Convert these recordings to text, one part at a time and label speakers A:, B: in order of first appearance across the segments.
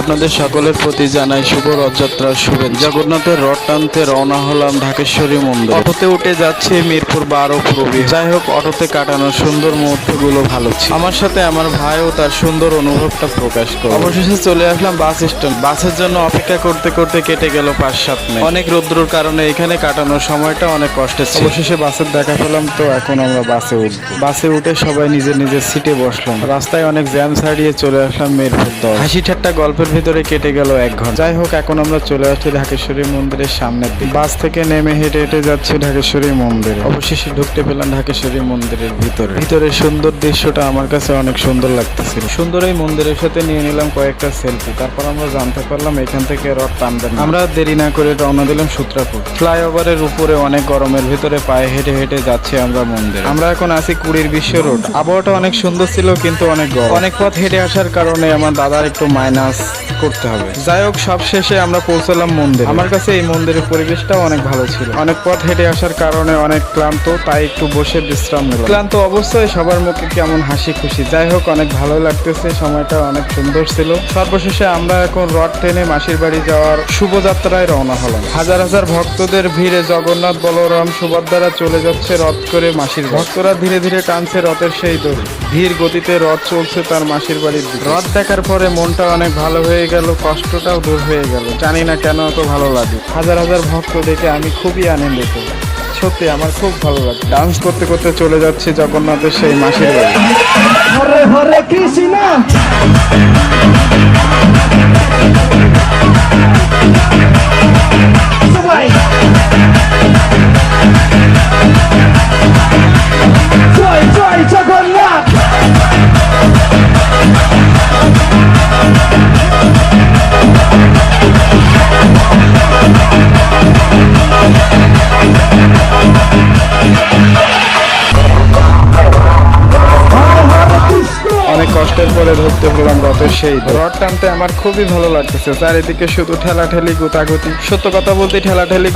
A: আপনাদের সকলের প্রতি জানাই শুভ রথযাত্রার শুভেচ্ছা। জগন্নাথের রথ টানতে রওনা হলাম ঢাকেশ্বরী মন্দির। অটোতে উঠে যাচ্ছে মিরপুর বারো প্রবীর যাই হোক অটোতে কাটানোর সুন্দর মুহূর্তগুলো ভালো ছিল। আমার সাথে আমার ভাইও তার সুন্দর অনুভবটা প্রকাশ করে অবশেষে চলে আসলাম বাস স্ট্যান্ড। বাসের জন্য অপেক্ষা করতে করতে কেটে গেল পাঁচ সাত মিনিট। অনেক রৌদ্রর কারণে এখানে কাটানোর সময়টা অনেক কষ্টের ছিল। অবশেষে বাসের দেখা পেলাম তো এখন আমরা বাসে উঠবো বাসে উঠে সবাই নিজের নিজের সিটে বসলাম। রাস্তায় অনেক জ্যাম ছাড়িয়ে চলে আসলাম মিরপুর দল। হাসি ঠাট্টা গল্পের ভিতরে কেটে গেল এক ঘণ্টা। যাই হোক, এখন আমরা চলে আসছি ঢাকেশ্বরী মন্দিরের সামনের দিকে। বাস থেকে নেমে হেঁটে হেঁটে যাচ্ছি ঢাকেশ্বরী মন্দিরে। অবশেষে ঢুকতে পেলাম ঢাকেশ্বরী মন্দিরের ভিতরে। ভিতরের সুন্দর দৃশ্যটা আমার কাছে অনেক সুন্দর লাগতেছিল। সুন্দর এই মন্দিরের সাথে নিয়ে নিলাম কয়েকটা সেলফি তারপর আমরা জানতে পারলাম এখান থেকে রথ টানবেন আমরা দেরি না করে রওনা দিলাম সূত্রাপুর। ফ্লাইওভারের উপরে অনেক গরমের ভিতরে পায়ে হেঁটে হেঁটে যাচ্ছি আমরা মন্দির। আমরা এখন আছি কুড়ির বিশ্ব রোড। আবহাওয়াটা অনেক সুন্দর ছিল, কিন্তু অনেক গরম। অনেক পথ হেঁটে আসার কারণে আমার দাদার একটু মাইনাস করতে হবে। যাই হোক, সব শেষে আমরা পৌঁছালাম মন্দির। আমার কাছে এই মন্দিরের পরিবেশটাও অনেক ভালো ছিল। অনেক পথ হেঁটে আসার কারণে অনেক ক্লান্ত, তাই একটু বসে বিশ্রাম নিলাম। ক্লান্ত অবশ্যই সবার মুখে কেমন হাসি খুশি। যাই হোক, অনেক ভালো লাগতেছে, সময়টা অনেক সুন্দর ছিল। সর্বশেষে আমরা এখন রথ ট্রেনে মাসির বাড়ি যাওয়ার শুভযাত্রায় রওনা হলাম। হাজার হাজার ভক্তদের ভিড়ে জগন্নাথ, বলরাম, সুভদ্রারা চলে যাচ্ছে রথ করে মাসির ভক্তরা ধীরে ধীরে টানছে রথের সেই দড়ি। ধীর গতিতে রথ চলছে তার মাসির বাড়ির রথ দেখার পরে মনটা অনেক ভালো হয়ে গেল, কষ্টটাও দূর হয়ে গেল। জানি না কেন এত ভালো লাগে। হাজার হাজার ভক্ত দেখে আমি খুবই আনন্দিত। সত্যি আমার খুব ভালো লাগে। ডান্স করতে করতে চলে যাচ্ছি জগন্নাথের সেই মাসির বাড়ি।
B: কৃষ্ণ।
A: পরে ধরতে সেই টানতে আমার খুবই ভালো লাগতেছে। চারিদিকে শুধু গোতাগুতি। সত্য কথা বলতে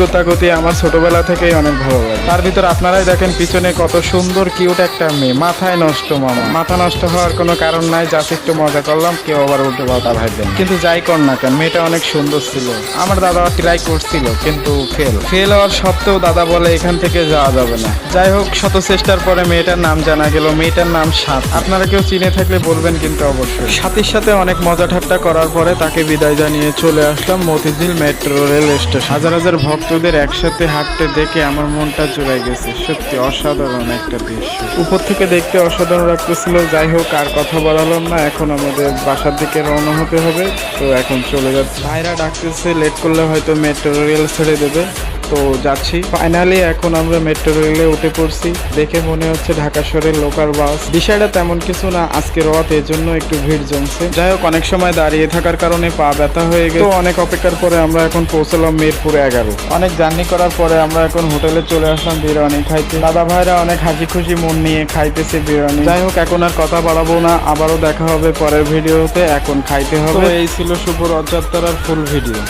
A: গোতাগুতি আমার ছোটবেলা থেকেই অনেক ভালো লাগে। তার ভিতর আপনারাই দেখেন পিছনে কত সুন্দর কিউট একটা মেয়ে। মাথায় নষ্ট মামা। মাথা নষ্ট হওয়ার কোনো কারণ নাই একটু মজা করলাম, কেউ আবার উল্টো পাল্টা কিন্তু যাই কর না কেন, মেয়েটা অনেক সুন্দর ছিল। আমার দাদা ট্রাই করছিল, কিন্তু ফেল ফেল হওয়ার সত্ত্বেও দাদা বলে, এখান থেকে যাওয়া যাবে না। যাই হোক, শত চেষ্টার পরে মেয়েটার নাম জানা গেল। মেয়েটার নাম সাত। আপনারা কেউ চিনে থাকলে বলবেন কিন্তু অবশ্যই। সাথে সাথে অনেক মজা ঠাট্টা করার পরে তাকে বিদায় জানিয়ে চলে আসলাম মতিঝিল মেট্রো রেল স্টেশন। হাজার হাজার ভক্তদের একসাথে হাঁটতে দেখে আমার মনটা জুড়ে গেছে। সত্যি অসাধারণ একটা দৃশ্য। উপর থেকে দেখতে অসাধারণ লাগতেছিল। যাই হোক, আর কথা বলালাম না। এখন আমাদের বাসার দিকে রওনা হতে হবে। তো এখন চলে যাচ্ছে। ভাইরা ডাকতেছে, লেট করলে হয়তো মেট্রো রেল ছেড়ে দেবে। তো যাচ্ছি। ফাইনালি এখন আমরা মেট্রো রেলে উঠে পড়ছি। দেখে মনে হচ্ছে ঢাকা শহরের লোকাল বাস বিষয়টা তেমন কিছু না, আজকে এর জন্য একটু ভিড় জমছে। যাই হোক, অনেক সময় দাঁড়িয়ে থাকার কারণে পা ব্যথা হয়ে গেছে। অনেক অপেক্ষার পরে আমরা এখন পৌঁছলাম মিরপুর এগারো। অনেক জার্নি করার পরে আমরা এখন হোটেলে চলে আসলাম বিরিয়ানি খাইতে। দাদা ভাইরা অনেক হাসি খুশি মন নিয়ে খাইতেছে বিরিয়ানি। যাই হোক, এখন আর কথা বাড়াবো না। আবারও দেখা হবে পরের ভিডিওতে। এখন খাইতে হবে। এই ছিল শুভ রথযাত্রার ফুল ভিডিও